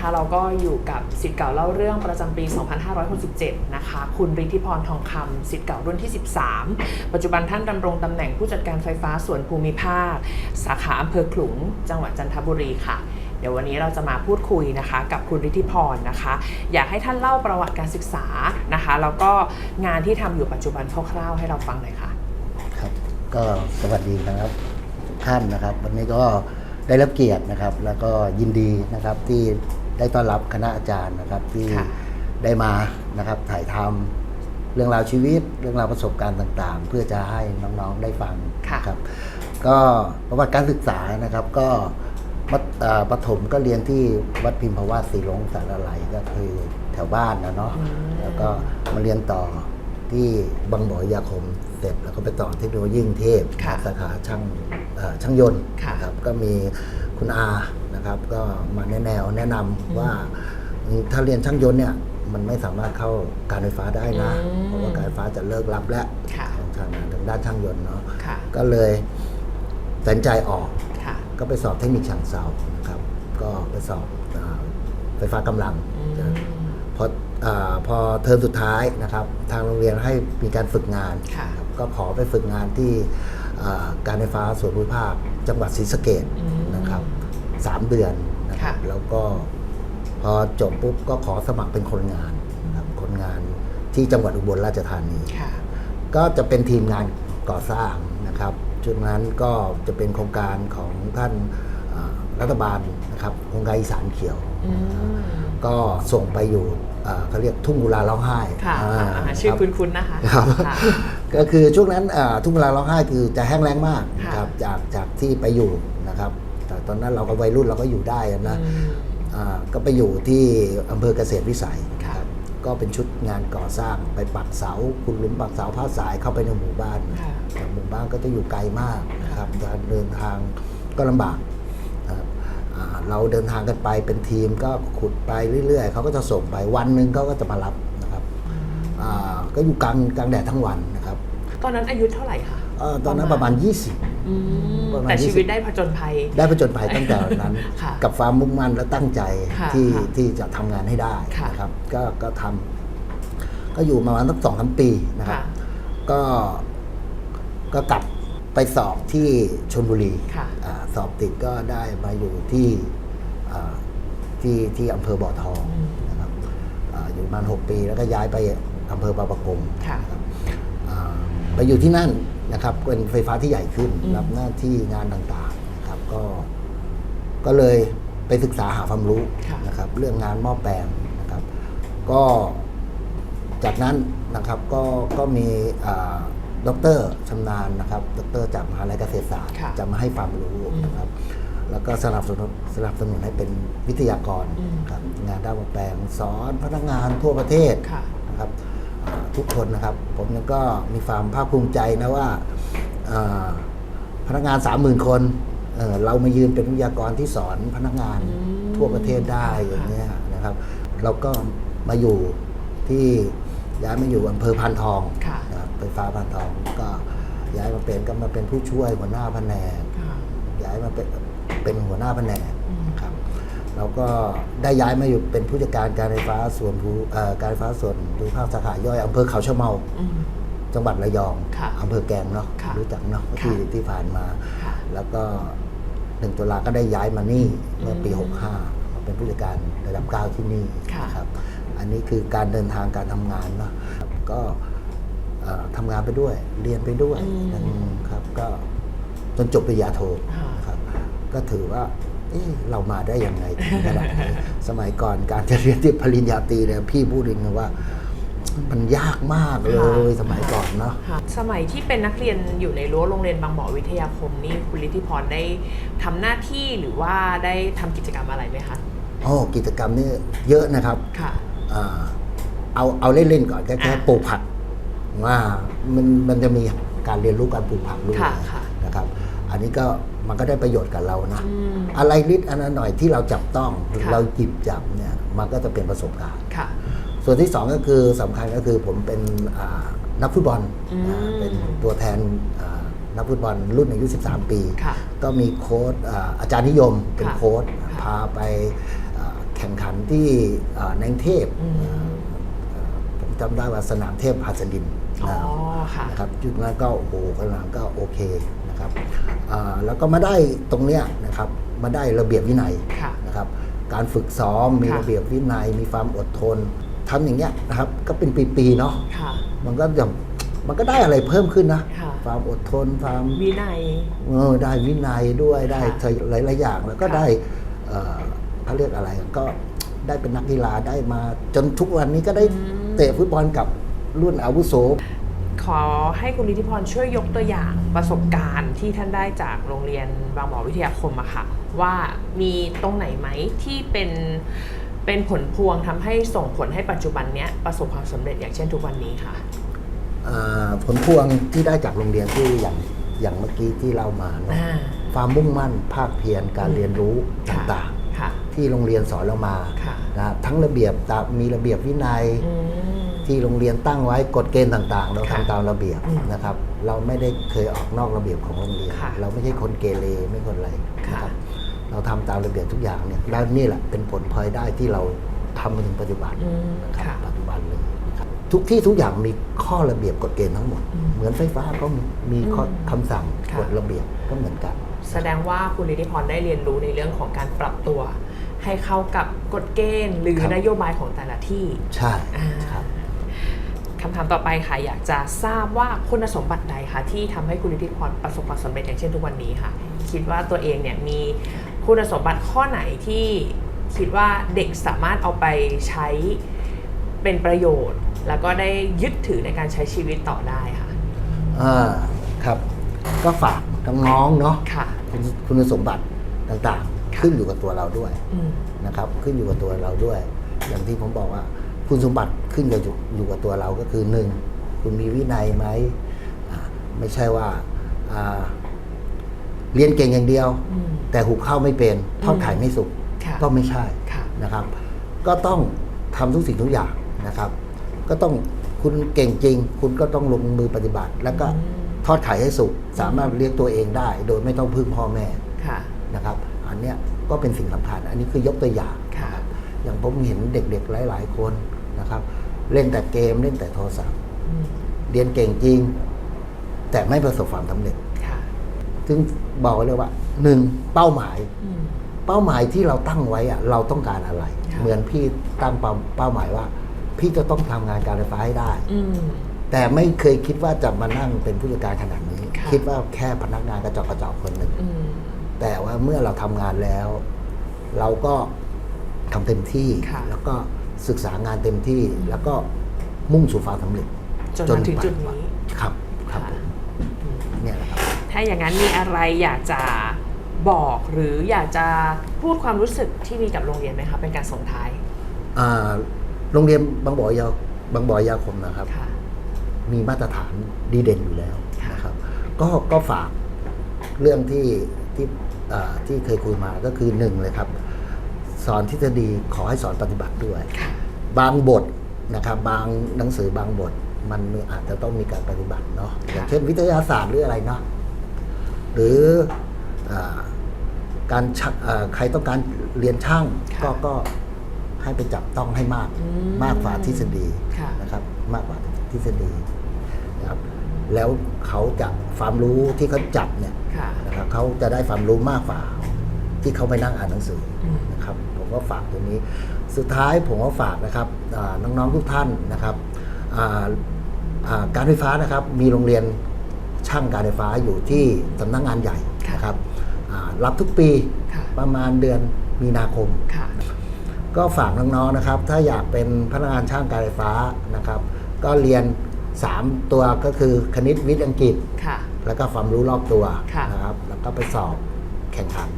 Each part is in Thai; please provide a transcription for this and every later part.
นะคะ เราก็อยู่กับสิทธิ์เก่าเล่าเรื่องประจำปี 2567 นะคะ คุณฤทธิพรทองคำสิทธิ์เก่ารุ่นที่ 13 ปัจจุบันท่านดำรงตำแหน่งผู้จัดการไฟฟ้าส่วนภูมิภาค สาขาอำเภอขลุง จังหวัดจันทบุรีค่ะเดี๋ยววันนี้เราจะมาพูดคุยนะคะ กับคุณฤทธิพรนะคะ อยากให้ท่านเล่าประวัติการศึกษานะคะ แล้วก็งานที่ทำอยู่ปัจจุบันคร่าวๆให้เราฟังหน่อยค่ะครับก็สวัสดีนะครับทุกท่านนะครับ วันนี้ก็ได้รับเกียรตินะครับ แล้วก็ยินดีนะครับที่ ได้ต้อนรับคณะอาจารย์นะครับที่ค่ะได้มานะครับถ่ายทำเรื่องราวชีวิตเรื่องราวประสบการณ์ต่างๆ เพื่อจะให้น้องๆได้ฟังค่ะนะครับ ก็ประวัติการศึกษานะครับก็มัธเอ่อประถมก็เรียนที่วัดพิมพาวาสศรีลงสารไหลก็คือแถวบ้านนะเนาะอืมแล้วก็มาเรียนต่อ ที่บางบ่อยาคมเสร็จแล้วก็ไปต่อเทคโนโลยีกรุงเทพค่ะสาขาช่างเอ่อช่างยนต์ค่ะนะครับก็มีคุณอานะครับ ก็มาแนะแนวแนะนำว่าถ้าเรียนช่างยนต์เนี่ยมันไม่สามารถเข้าการไฟฟ้าได้นะ อืม เพราะว่าการไฟฟ้าจะเลิกรับแล้วค่ะของทางทางด้านช่างยนต์เนาะค่ะก็เลยตัดสินใจออก ค่ะ ก็ไปสอบเทคนิคช่างเสานะครับ ก็ไปสอบอาไฟฟ้ากำลัง อืมนะพอ อาพอเทอมสุดท้ายนะครับ ทางโรงเรียนให้มีการฝึกงานค่ะนะครับก็ขอไปฝึกงานที่อ่าการไฟฟ้าส่วนภูมิภาค จังหวัดศรีสะเกดอืมนะครับสามเดือนนะครับค่ะแล้วก็พอจบปุ๊บก็ขอสมัครเป็นคนงานนะครับคนงานที่จังหวัดอุบลราชธานีค่ะก็จะเป็นทีมงานก่อสร้างนะครับช่วงนั้นก็จะเป็นโครงการของท่านอ่า รัฐบาลนะครับโครงการอีสานเขียวอืมก็ส่งไปอยู่อ่าเขาเรียกทุ่งกุลาร้องไห้ค่ะอ่าอ่าชื่อรับคุ้นๆนะคะครับค่ะก็คือช่วงนั้นอ่าทุ่งกุลาร้องไห้คือจะแห้งแล้งมากค่ะนะครับจากจากที่ไปอยู่นะครับแต่ตอนนั้นเราก็วัยรุ่นเราก็อยู่ได้นะอืมอ่าก็ไปอยู่ที่อำเภอเกษตรวิสัยค่ะครับก็เป็นชุดงานก่อสร้างไปปักเสาคุณหลุมปักเสาผ้าสายเข้าไปในหมู่บ้านค่ะแต่หมู่บ้านก็จะอยู่ไกลมากนะครับการเดินทางก็ลำบากนะครับอ่า เราเดินทางกันไปเป็นทีมก็ขุดไปเรื่อย ๆ เขาก็จะส่งไปวันหนึ่งเขาก็จะมารับนะครับอ่าก็อยู่กลางกลางแดดทั้งวันนะครับ ตอนนั้นอายุเท่าไหร่คะเอ่อตอนนั้นประมาณอืมประมาณแต่20ชีวิตได้ผจญภัย20ได้ผจญภัยตั้งแต่วันนั้นค่ะกับความมุ่งมั่นและตั้งใจค่ะที่ค่ะที่จะทำงานให้ได้ค่ะนะครับก็ก็ทำก็อยู่ประมาณสักสองสามปีนะครับค่ะก็ก็กลับ ไปสอบที่ชลบุรีค่ะอาสอบติดก็ได้มาอยู่ที่อ่าที่ที่อำเภอบ่อทองอืมนะครับอาอยู่ประมาณหกปีแล้วก็ย้ายไปอำเภอบางประกง ค่ะนะครับอ่าไปอยู่ที่นั่นนะครับเป็นไฟฟ้าที่ใหญ่ขึ้นอืม รับหน้าที่งานต่างๆนะครับก็ก็เลยไปศึกษาหาความรู้ค่ะนะครับ เรื่องงานหม้อแปลงนะครับ ก็จากนั้นนะครับก็ก็มีอ่า ด็อกเตอร์ชำนาญนะครับด็อกเตอร์จากมหาลัยเกษตรศาสตร์ ค่ะ จะมาให้ความรู้นะครับ แล้วก็สนับสนุนสนับสนุนให้เป็นวิทยากรอืมครับงานด้านหม้อแปลงสอนพนักงานทั่วประเทศ ค่ะ นะครับอ่าทุกคนนะครับ ผมยังก็มีความภาคภูมิใจนะว่าอ่าพนักงานสามหมื่นคนเอ่อเรามายืนเป็นวิทยากรที่สอนพนักงานอืมทั่วประเทศได้ค่ะอย่างนี้ยนะครับ เราก็มาอยู่ที่ย้ายมาอยู่อำเภอพานทองค่ะนะครับ ไฟฟ้าพานทองก็ย้ายมาเป็นก็มาเป็นผู้ช่วยหัวหน้าแผนกค่ะย้ายมาเป็นเป็นหัวหน้าแผนกอืมครับแล้วก็ได้ย้ายมาอยู่เป็นผู้จัดการการไฟฟ้าส่วนภูเอ่อการไฟฟ้าส่วนภูมิภาคสาขาย่อยอำเภอเขาชะเมาอืมจังหวัดระยองค่ะอำเภอแกลงเนาะค่ะรู้จักเนาะค่ะที่ที่ผ่านมาค่ะแล้วก็หนึ่งตุลาก็ได้ย้ายมานี่เมื่อปีอืม65มาเป็นผู้จัดการระดับ9ที่นี่ค่ะนะครับ อันนี้คือการเดินทางการทำงานเนาะก็เอ่อ ทำงานไปด้วย เรียนไปด้วยอืมครับก็จนจบปริญญาโทค่ะนะครับ ก็ถือว่าเอ๊ะเรามาได้ยังไงถึงขนาดนี้สมัยก่อนการจะเรียนที่ปริญญาตรีเนี่ยพี่พูดเองนะว่ามันยากมากเลยสมัยก่อนเนาะค่ะสมัยที่เป็นนักเรียนอยู่ในรั้วโรงเรียนบางบ่อวิทยาคมนี่คุณฤทธิพรได้ทำหน้าที่หรือว่าได้ทำกิจกรรมอะไรไหมคะโอ้กิจกรรมนี่เยอะนะครับค่ะอ่าเอาเอาเล่นๆก่อนแค่แค่อะปลูกผัก ว่ามันมันจะมีการเรียนรู้การปลูกผักด้วยค่ะค่ะ นะครับ อันนี้ก็มันก็ได้ประโยชน์กับเรานะ อืม อะไรนิดอันนั้นหน่อยที่เราจับต้องค่ะ เราหยิบจับเนี่ยมันก็จะเป็นประสบการณ์ ค่ะ ส่วนที่สองก็คือสำคัญก็คือผมเป็นอ่านักฟุตบอลอืม อ่าเป็นตัวแทนอ่านักฟุตบอลรุ่นอายุ 13 ปี ค่ะ ก็มีโค้ชอ่าอาจารย์นิยมเป็นค่ะโค้ชค่ะพาไปอ่าแข่งข่งขันที่เอ่อในกรุงเทพอืมเอ่อเอ่อผมจำได้ว่าสนามเทพหัสดิน อ๋อนะค่ะ นะครับจุดนั้นก็โอ้โหกำลังก็โอเคนะครับอ่าแล้วก็มาได้ตรงเนี้ยนะครับมาได้ระเบียบวินัยค่ะนะครับ การฝึกซ้อมมีค่ะระเบียบวินัย มีความอดทนทำอย่างเงี้ยนะครับก็เป็นปีๆเนาะค่ะมันก็อย่างมันก็ได้อะไรเพิ่มขึ้นนะค่ะความอดทนความวินัยเออได้วินัยด้วยได้ค่ะหลายๆอย่างแล้วก็ค่ะได้เอ่อเขาเรียกอะไรก็ได้เป็นนักกีฬาได้มาจนทุกวันนี้ก็ได้เตะฟุตบอลกับ รุ่นอาวุโส ขอให้คุณฤทธิพรช่วยยกตัวอย่างประสบการณ์ที่ท่านได้จากโรงเรียนบางบ่อวิทยาคมอะค่ะ ว่ามีตรงไหนไหมที่เป็นเป็นผลพวงทำให้ส่งผลให้ปัจจุบันเนี้ยประสบความสำเร็จอย่างเช่นทุกวันนี้ค่ะ อ่าผลพวงที่ได้จากโรงเรียนที่อย่างอย่างเมื่อกี้ที่เรามาเนาะอ่าความมุ่งมั่นภาคเพียรการอืมเรียนรู้ค่ะต่างค่ะ ๆ ที่โรงเรียนสอนเรามาค่ะ นะครับทั้งระเบียบตามมีระเบียบวินัย อืม ที่โรงเรียนตั้งไว้กฎเกณฑ์ต่างๆ เราค่ะทำตามระเบียบอืมนะครับ เราไม่ได้เคยออกนอกระเบียบของโรงเรียนค่ะเราไม่ใช่คนเกเรไม่คนอะไรนะค่ะครับเราทำตามระเบียบทุกอย่างเนี่ยแล้วนี่แหละเป็นผลพลอยได้ที่เราทำมาถึงปัจจุบันอืมนะครับค่ะปัจจุบันเลยนะครับทุกที่ทุกอย่างมีข้อระเบียบกฎเกณฑ์ทั้งหมดอืมเหมือนไฟฟ้าก็มีมีข้ออมคำสั่งค่ะกฎระเบียบก็เหมือนกัน แสดงว่าคุณฤทธิพรได้เรียนรู้ในเรื่องของการปรับตัว ให้เข้ากับกฎเกณฑ์หรือครับนโยบายของแต่ละที่ ใช่อ่าครับ คำถามต่อไปค่ะ อยากจะทราบว่าคุณสมบัติใดคะที่ทำให้คุณฤทธิพรประสบความสำเร็จอย่างเช่นทุกวันนี้ค่ะ คิดว่าตัวเองเนี่ยมีคุณสมบัติข้อไหนที่คิดว่าเด็กสามารถเอาไปใช้เป็นประโยชน์ แล้วก็ได้ยึดถือในการใช้ชีวิตต่อได้ค่ะอ่าครับ ก็ฝากน้องๆเนาะค่ะคุณคุณสมบัติต่างๆค่ะขึ้นอยู่กับตัวเราด้วยอืมนะครับ ขึ้นอยู่กับตัวเราด้วย อย่างที่ผมบอกว่า คุณสมบัติขึ้นอยู่อยู่กับตัวเราก็คือหนึ่งคุณมีวินัยไหมอ่าไม่ใช่ว่าอ่าเรียนเก่งอย่างเดียวอืมแต่หุบข้าวไม่เป็นทอดไข่ไม่สุกค่ะก็ไม่ใช่ค่ะนะครับ ก็ต้องทำทุกสิ่งทุกอย่างนะครับ ก็ต้องคุณเก่งจริง คุณก็ต้องลงมือปฏิบัติ แล้วก็อืมทอดไข่ให้สุกสามารถเลี้ยงตัวเองได้ โดยไม่ต้องพึ่งพ่อแม่ค่ะนะครับ อันเนี้ยก็เป็นสิ่งสำคัญอันนี้คือยกตัวอย่างค่ะนะครับอย่างผมเห็นเด็กๆหลาย ๆ คน นะครับ เล่นแต่เกมเล่นแต่โทรศัพท์อืมเรียนเก่งจริง แต่ไม่ประสบความสำเร็จค่ะซึ่งบอกเลยว่าหนึ่งเป้าหมายอืมเป้าหมายที่เราตั้งไว้อะเราต้องการอะไรค่ะเหมือนพี่ตั้งเป้าเป้าหมายว่า พี่จะต้องทำงานการไฟฟ้าให้ได้อืมแต่ไม่เคยคิดว่าจะมานั่งเป็นผู้จัดการขนาดนี้ค่ะคิดว่าแค่พนักงานกระจอกกระจอกคนหนึ่งอืมแต่ว่าเมื่อเราทำงานแล้ว เราก็ทำเต็มที่ค่ะแล้วก็ ศึกษางานเต็มที่แล้วก็มุ่งสู่ความสำเร็จจนมาถึงจุดนี้ครับครับค่ะผมเนี่ยแหละครับถ้าอย่างนั้นมีอะไรอยากจะบอกหรืออยากจะพูดความรู้สึกที่มีกับโรงเรียนไหมคะเป็นการส่งท้ายอ่าโรงเรียนบางบ่อยาบางบ่อยาคมนะครับค่ะมีมาตรฐานดีเด่นอยู่แล้วค่ะนะครับ ก็ก็ฝากเรื่องที่ที่อ่าที่เคยคุยมาก็คือหนึ่งเลยครับส อนทฤษฎีขอให้สอนปฏิบัติด้วยค่ะบางบทนะครับบางหนังสือบางบทมันมีอาจจะต้องมีการปฏิบัติเนาะอย่างเช่นวิทยาศาสตร์หรืออะไรเนาะหรืออาการชะอ่าใครต้องการเรียนช่างค่ะก็ก็ให้ไปจับต้องให้มากอืมมากกว่าทฤษฎีค่ะนะครับ มากกว่าทฤษฎีนะครับแล้วเขาจะความรู้ที่เขาจับเนี่ยค่ะนะครับเขาจะได้ความรู้มากกว่าที่เขาไปนั่งอ่านหนังสืออมนะครับผม ก็ฝากตรงนี้ สุดท้ายผมก็ฝากนะครับอ่าน้องๆทุกท่านนะครับอ่าอ่าการไฟฟ้านะครับมีโรงเรียนช่างการไฟฟ้าอยู่ที่สำนักงานใหญ่ค่ะนะครับอ่ารับทุกปีค่ะประมาณเดือนมีนาคมค่ะก็ฝากน้องๆนะครับ ถ้าอยากเป็นพนักงานช่างการไฟฟ้านะครับ ก็เรียน 3 ตัวก็คือคณิตวิทย์อังกฤษค่ะแล้วก็ความรู้รอบตัวค่ะนะครับแล้วก็ไปสอบแข่งขัน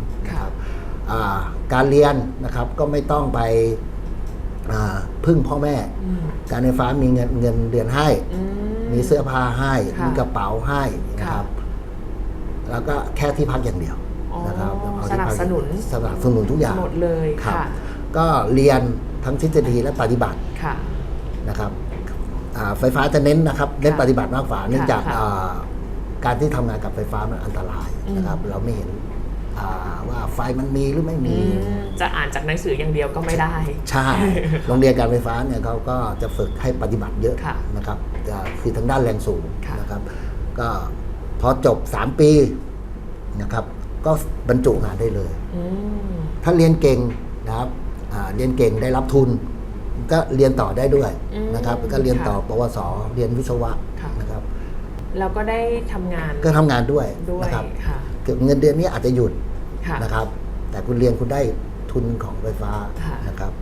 การเรียนนะครับก็ไม่ต้องไปอ่าพึ่งพ่อแม่อืมการไฟฟ้ามีเงินเงินเดือนให้อืมีเสื้อผ้าให้ค่ะมีกระเป๋าให้นะครับ แล้วก็แค่ที่พักอย่างเดียวอ๋อนะครับเอาสที่นับพักสนุนสนับสนุนทุกอย่างหมดเลยครับค่ะก็เรียนทั้งทฤษฎีและปฏิบัติค่ะนะครับอ่าไฟฟ้าจะเน้นนะครับเน้นปฏิบัติมากกว่าเนื่องจากค่ะอ่าการที่ทำงานกับไฟฟ้ามันอันตรายนะครับอืมเราไม่เห็น อ่าว่าไฟมันมีหรือไม่มีอืมจะอ่านจากหนังสืออย่างเดียวก็ไม่ได้ ใช่ โรงเรียนการไฟฟ้าเนี่ยเขาก็จะฝึกให้ปฏิบัติเยอะค่ะนะครับจะคือทางด้านแรงสูงค่ะนะครับ ก็พอจบ 3 ปีนะครับ ก็บรรจุงานได้เลยอืมถ้าเรียนเก่งนะครับอ่าเรียนเก่งได้รับทุน ก็เรียนต่อได้ด้วยอืมนะครับ ก็เรียนต่อค่ะปวส เรียนวิศวะค่ะนะครับ แล้วก็ได้ทำงานก็ทำงานด้วยด้วยนะครับค่ะ เงินเดือนนี้อาจจะหยุดค่ะ นะครับ แต่คุณเรียนคุณได้ทุนของไฟฟ้าค่ะ นะครับ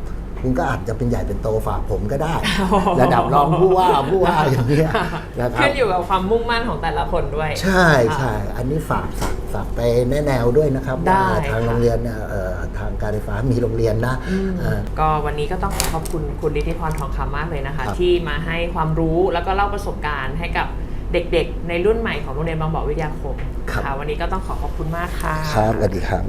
คุณก็อาจจะเป็นใหญ่เป็นโตฝากผมก็ได้โอ้โหระดับรองผู้ว่าผู้ว่าอย่างเงี้ยนะครับขึ้นอยู่กับความมุ่งมั่นของแต่ละคนด้วย ใช่ค่ะใช่อันนี้ฝากฝากฝากไปแนะแนวด้วยนะครับได้ว่าทางค่ะ โรงเรียนเนี่ยเอ่อทางการไฟฟ้ามีโรงเรียนนะอืมเอ่อ ก็วันนี้ก็ต้องขอขอบคุณคุณฤทธิพรทองคำมากเลยนะคะ ครับที่มาให้ความรู้แล้วก็เล่าประสบการณ์ให้กับ เด็กๆ ในรุ่นใหม่ของโรงเรียนบางบ่อวิทยาคมครับ ค่ะวันนี้ก็ต้องขอขอบคุณมากค่ะ ครับสวัสดีครับ